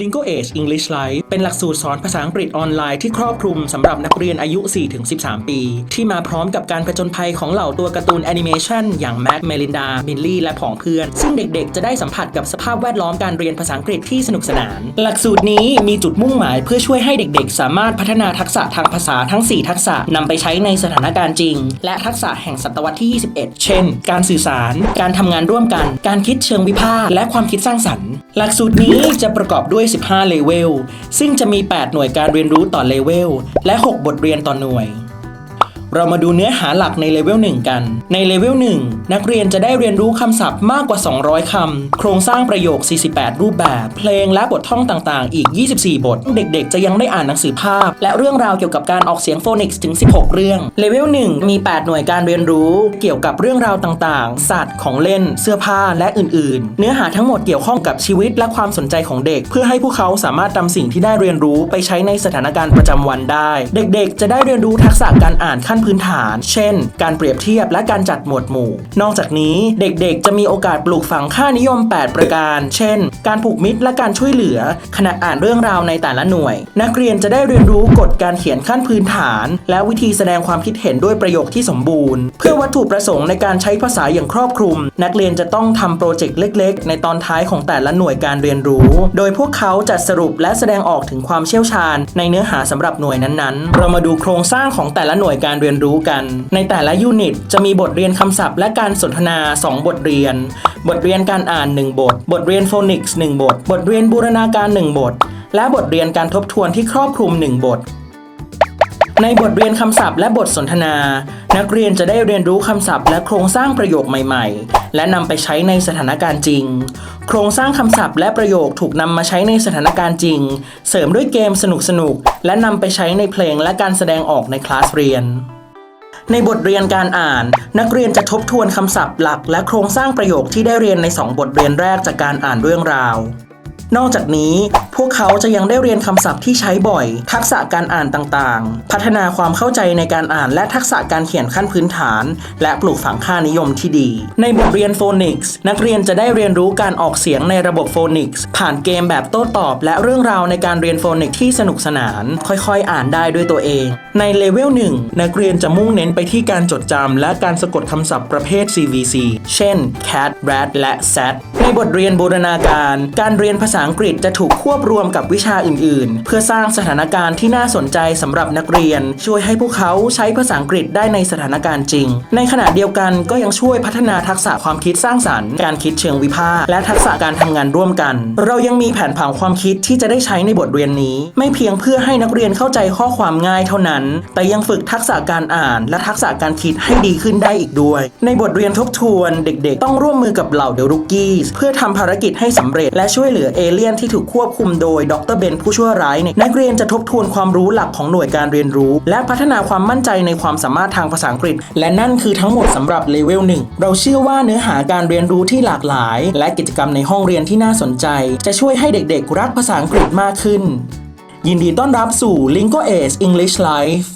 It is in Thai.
Lingo Age English Life เป็นหลักสูตรสอนภาษาอังกฤษออนไลน์ที่ครอบคลุมสำหรับนักเรียนอายุ 4-13 ปี ที่มาพร้อมกับการผจญภัยของเหล่าตัวการ์ตูนแอนิเมชันอย่างแม็กเมลินดามิลลี่และผองเพื่อน ซึ่งเด็กๆ จะได้สัมผัสกับสภาพแวดล้อมการเรียนภาษาอังกฤษที่สนุกสนาน หลักสูตรนี้มีจุดมุ่งหมายเพื่อช่วยให้เด็กๆ สามารถพัฒนาทักษะทางภาษาทั้ง 4 ทักษะนำไปใช้ในสถานการณ์จริง และทักษะแห่งศตวรรษที่ 21 เช่น การสื่อสาร การทำงานร่วมกัน การคิดเชิงวิพากษ์และความคิดสร้างสรรค์ หลักสูตรนี้จะประกอบด้วย 15 เลเวล ซึ่งจะมี 8 หน่วยการเรียนรู้ต่อเลเวล และ 6 บทเรียนต่อหน่วย เรามาดูเนื้อหาหลักในเลเวล1กัน ในเลเวล1นักเรียนจะได้เรียนรู้คำศัพท์มากกว่า 200 คำ โครงสร้างประโยค 48 รูปแบบ เพลงและบทท่องต่างๆ อีก 24 บท เด็กๆ จะยังได้อ่านหนังสือภาพ และเรื่องราวเกี่ยวกับการออกเสียงโฟนิกส์ถึง 16 เรื่อง เลเวล1มี 8 หน่วยการเรียนรู้เกี่ยวกับเรื่องราวต่างๆ สัตว์ของเล่น เสื้อผ้าและอื่น ๆ เนื้อหาทั้งหมดเกี่ยวข้องกับชีวิตและความสนใจของเด็ก เพื่อให้พวกเขาสามารถนำสิ่งที่ได้เรียนรู้ไปใช้ในสถานการณ์ประจำวันได้ เด็ก ๆ จะได้เรียนรู้ทักษะการอ่านขั้นพื้นฐาน เช่น การเปรียบเทียบและการจัดหมวดหมู่ นอกจากนี้เด็กๆ จะมีโอกาสปลูกฝังค่านิยม 8 ประการ เช่น การผูกมิตรและการช่วยเหลือ ขณะอ่านเรื่องราวในแต่ละหน่วย นักเรียนจะได้เรียนรู้กฎการเขียนขั้นพื้นฐาน และวิธีแสดงความคิดเห็นด้วยประโยคที่สมบูรณ์ เพื่อวัตถุประสงค์ในการใช้ภาษาอย่างครอบคลุม นักเรียนจะต้องทำโปรเจกต์เล็ก ๆ ในตอนท้ายของแต่ละหน่วยการเรียนรู้ โดยพวกเขาจะสรุปและแสดงออกถึงความเชี่ยวชาญ ในเนื้อหาสำหรับหน่วยนั้นๆ เรามาดูโครงสร้างของแต่ละหน่วยการเรียนยนรู้กัน ในแต่ละยูนิต จะมีบทเรียนคำศัพท์และการสนทนา 2 บทเรียน บทเรียนการอ่าน 1 บท บทเรียนโฟนิกส์1บท บทเรียนบูรณาการ 1 บท และบทเรียนการทบทวนที่ครอบคลุม 1 บทในบทเรียนคำศัพท์และบทสนทนา นักเรียนจะได้เรียนรู้คำศัพท์และโครงสร้างประโยคใหม่ๆ และนำไปใช้ในสถานการณ์จริง โครงสร้างคำศัพท์และประโยคถูกนำมาใช้ในสถานการณ์จริง เสริมด้วยเกมสนุกๆ และนำไปใช้ในเพลงและการแสดงออกในคลาสเรียน ในบทเรียนการอ่าน นักเรียนจะทบทวนคำศัพท์หลัก และโครงสร้างประโยคที่ได้เรียนใน 2 บทเรียนแรกจากการอ่านเรื่องราว นอกจากนี้พวกเขาจะยังได้เรียนคำศัพท์ที่ใช้บ่อย ทักษะการอ่านต่างๆ พัฒนาความเข้าใจในการอ่านและทักษะการเขียนขั้นพื้นฐาน และปลูกฝังค่านิยมที่ดี ในบทเรียนโฟนิกส์นักเรียนจะได้เรียนรู้การออกเสียงในระบบโฟนิกส์ผ่านเกมแบบโต้ตอบ และเรื่องราวในการเรียนโฟนิกส์ที่สนุกสนาน ค่อยๆ อ่านได้ด้วยตัวเอง ในเลเวล1นักเรียนจะมุ่งเน้นไปที่การจดจำและการสะกดคำศัพท์ประเภท CVC เช่น cat rat และ sat ในบทเรียนบูรณาการ การเรียนภาษาอังกฤษจะถูกควบรวมกับวิชาอื่น ๆ เพื่อสร้างสถานการณ์ที่น่าสนใจสำหรับนักเรียน ช่วยให้พวกเขาใช้ภาษาอังกฤษได้ในสถานการณ์จริง ในขณะเดียวกันก็ยังช่วยพัฒนาทักษะความคิดสร้างสรรค์ การคิดเชิงวิพากษ์และทักษะการทำงานร่วมกัน เรายังมีแผนผังความคิดที่จะได้ใช้ในบทเรียนนี้ ไม่เพียงเพื่อให้นักเรียนเข้าใจข้อความง่ายเท่านั้น แต่ยังฝึกทักษะการอ่าน และทักษะการคิดให้ดีขึ้นได้อีกด้วย ในบทเรียนทบทวน เด็ก ๆ ต้องร่วมมือกับเหล่าเดลุกกี้เพื่อทำภารกิจให้สำเร็จและช่วยเหลือเอเลี่ยนที่ถูกควบคุมโดยดรเบนผู้ชั่วร้ายเนี่ยนักเรียนจะทบทวนความรู้หลักของหน่วยการเรียนรู้ และพัฒนาความมั่นใจในความสามารถทางภาษาอังกฤษ และนั่นคือทั้งหมดสำหรับเลเวลหนึ่งเราเชื่อว่าเนื้อหาการเรียนรู้ที่หลากหลาย และกิจกรรมในห้องเรียนที่น่าสนใจ จะช่วยให้เด็กๆ รักภาษาอังกฤษมากขึ้น ยินดีต้อนรับสู่ Lingo Age English Life